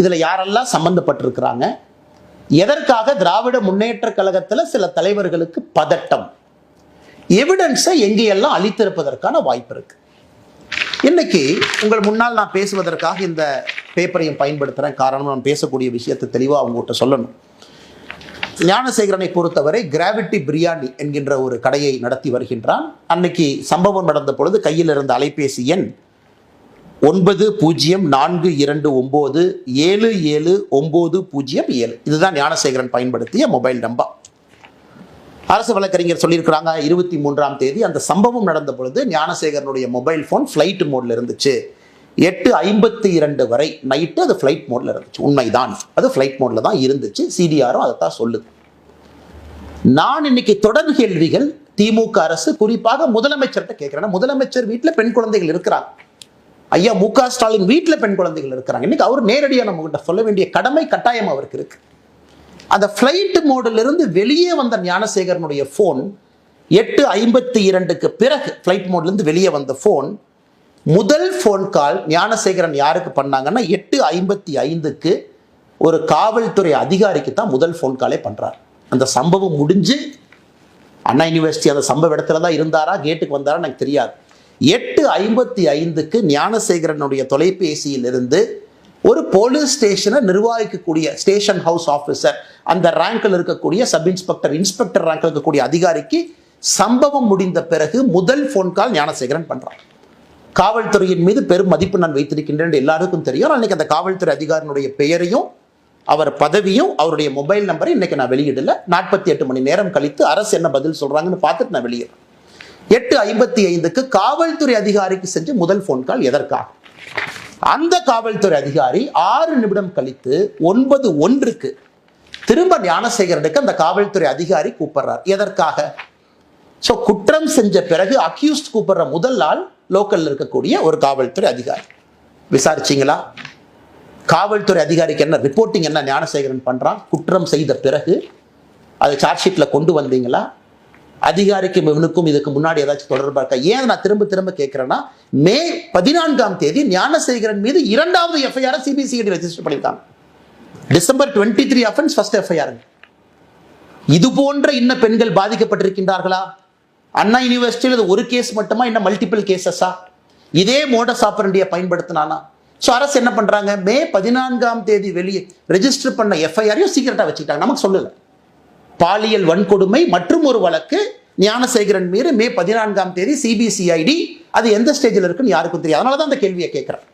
இதில் யாரெல்லாம் சம்பந்தப்பட்டிருக்கிறாங்க? எதற்காக திராவிட முன்னேற்ற கழகத்தில் சில தலைவர்களுக்கு பதட்டம்? எவிடன்ஸை எங்கேயெல்லாம் அளித்திருப்பதற்கான வாய்ப்பு இருக்கு. இன்னைக்கு உங்கள் முன்னால் நான் பேசுவதற்காக இந்த பேப்பரையும் பயன்படுத்துகிறேன் காரணம் நான் பேசக்கூடிய விஷயத்தை தெளிவாக அவங்ககிட்ட சொல்லணும். ஞானசேகரனை பொறுத்தவரை கிராவிட்டி பிரியாணி என்கின்ற ஒரு கடையை நடத்தி வருகின்றான். அன்னைக்கு சம்பவம் நடந்த பொழுது கையில் இருந்த அலைபேசி எண் ஒன்பது பூஜ்ஜியம் நான்கு இரண்டு ஒம்பது ஏழு ஏழு ஒம்பது பூஜ்ஜியம் ஏழு. இதுதான் ஞானசேகரன் பயன்படுத்திய மொபைல் நம்பர் அரசு வழக்கறிஞர் சொல்லியிருக்கிறாங்க இருபத்தி மூன்றாம் தேதி அந்த சம்பவம் நடந்த பொழுது ஞானசேகரனுடைய மொபைல் ஃபோன் ஃப்ளைட் மோட்ல இருந்துச்சு. எட்டு ஐம்பத்தி இரண்டு வரை நைட்டு அது ஃப்ளைட் மோட்ல இருந்துச்சு. உண்மைதான். அது ஃப்ளைட் மோட்ல தான் இருந்துச்சு. சிடிஆரும் அதை தான் சொல்லுது. நான் இன்னைக்கு தொடர் கேள்விகள் திமுக அரசு குறிப்பாக முதலமைச்சர்கிட்ட கேட்கிறேன். முதலமைச்சர் வீட்டில் பெண் குழந்தைகள் இருக்கிறாங்க. ஐயா மு க ஸ்டாலின் வீட்டில் பெண் குழந்தைகள் இருக்கிறாங்க. இன்னைக்கு அவர் நேரடியாக நம்மகிட்ட சொல்ல வேண்டிய கடமை கட்டாயம் அவருக்கு இருக்கு. அந்த ஃப்ளைட் மோடிலிருந்து வெளியே வந்த ஞானசேகரனுடைய ஃபோன் எட்டு ஐம்பத்தி இரண்டுக்கு பிறகு ஃப்ளைட் மோட்லேருந்து வெளியே வந்த ஃபோன் முதல் ஃபோன் கால் ஞானசேகரன் யாருக்கு பண்ணாங்கன்னா எட்டு ஐம்பத்தி ஐந்துக்கு ஒரு காவல்துறை அதிகாரிக்கு தான் முதல் ஃபோன் காலே பண்ணுறார் அந்த சம்பவம் முடிஞ்சு அண்ணா யூனிவர்சிட்டி அந்த சம்பவ இடத்துல தான் இருந்தாரா கேட்டுக்கு வந்தாரா எனக்கு தெரியாது. எட்டு ஐம்பத்தி ஐந்துக்கு ஞானசேகரனுடைய தொலைபேசியிலிருந்து ஒரு போலீஸ் ஸ்டேஷனை நிர்வகிக்கக்கூடிய ஸ்டேஷன் ஹவுஸ் ஆஃபீஸர் அந்த ரேங்கில் இருக்கக்கூடிய சப் இன்ஸ்பெக்டர் இன்ஸ்பெக்டர் ரேங்கில் இருக்கக்கூடிய அதிகாரிக்கு சம்பவம் முடிந்த பிறகு முதல் ஃபோன் கால் ஞானசேகரன் பண்றான் காவல்துறையின் மீது பெரும் மதிப்பு நான் வைத்திருக்கின்றேன் எல்லாருக்கும் தெரியும். அன்னைக்கு அந்த காவல்துறை அதிகாரினுடைய பெயரையும் அவர் பதவியும் அவருடைய மொபைல் நம்பரை இன்னைக்கு நான் வெளியிடல. நாற்பத்தி எட்டு மணி நேரம் கழித்து அரசு என்ன பதில் சொல்றாங்கன்னு பார்த்துட்டு நான் வெளியிடுறேன். எட்டு ஐம்பத்தி ஐந்துக்கு காவல்துறை அதிகாரிக்கு செஞ்ச முதல் ஃபோன் கால் எதற்காக? அந்த காவல்துறை அதிகாரி ஆறு நிமிடம் கழித்து ஒன்பது ஒன்றுக்கு திரும்ப ஞானசேகரனுக்கு அந்த காவல்துறை அதிகாரி கூப்பிடுறார். எதற்காக? ஸோ குற்றம் செஞ்ச பிறகு அக்யூஸ்ட் கூப்பிடுற முதல் நாள் லோக்கல்ல இருக்கக்கூடிய ஒரு காவல்துறை அதிகாரி. விசாரிச்சீங்களா? காவல்துறை அதிகாரிக்கு என்ன ரிப்போர்ட்டிங் என்ன ஞானசேகரன் பண்றான்? குற்றம் செய்த பிறகு அதை சார்ஜ் ஷீட்ல கொண்டு வந்தீங்களா? அதிகாரிக்கும் இவனுக்கும் இதுக்கு முன்னாடி ஏதாச்சும் தொடர்பாக இருக்கா? ஏன் நான் திரும்ப திரும்ப கேட்கிறேன்னா மே பதினான்காம் தேதி ஞானசேகரன் மீது இரண்டாவது எஃப்ஐஆர் சிபிசிஐடி ரெஜிஸ்டர் பண்ணியிருக்காங்க December twenty three offence first FIR இது போன்ற இன்ன பெண்கள் பாதிக்கப்பட்டிருக்கின்றார்களா? அண்ணா யூனிவர்சிட்டியில் இது ஒரு கேஸ் மட்டுமா? இன்னும் மல்டிபிள் கேசஸா இதே மோட சாப்பரண்டியை பயன்படுத்தினானா? ஸோ அரசு என்ன பண்ணுறாங்க மே பதினான்காம் தேதி வெளியே ரெஜிஸ்டர் பண்ண எஃப்ஐஆரையும் சீக்கிரட்டாக வச்சுக்கிட்டாங்க. நமக்கு சொல்லலை. பாலியல் வன்கொடுமை மற்றும் ஒரு வழக்கு ஞானசேகரன் மீது மே பதினான்காம் தேதி சிபிசிஐடி அது எந்த ஸ்டேஜில் இருக்குன்னு யாருக்கும் தெரியாது. அதனால தான் அந்த கேள்வியை கேட்குறேன்.